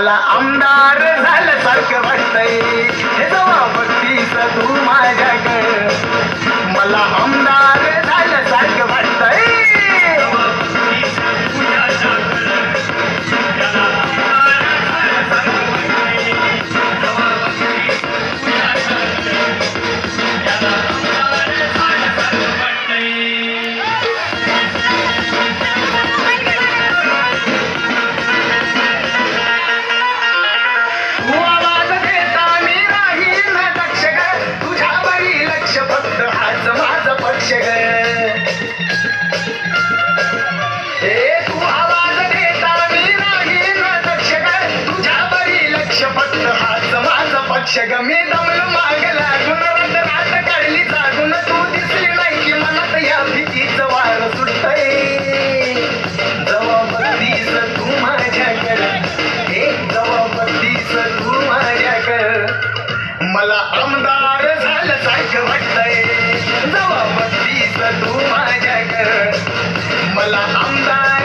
मला आमदार झाल्यासारखं वाटतंय. माझा मी दमलो माग लागून रात काढली जागून तू दिसली नाही की मनात या भीतीच वार सुटतंय जबाबदीस तू माझ्याकडे एक जबाबदीस तू माझ्याकडे मला आमदार झाल्यासारखं वाटतंय जबाबदीस तू माझ्याकडे मला आमदार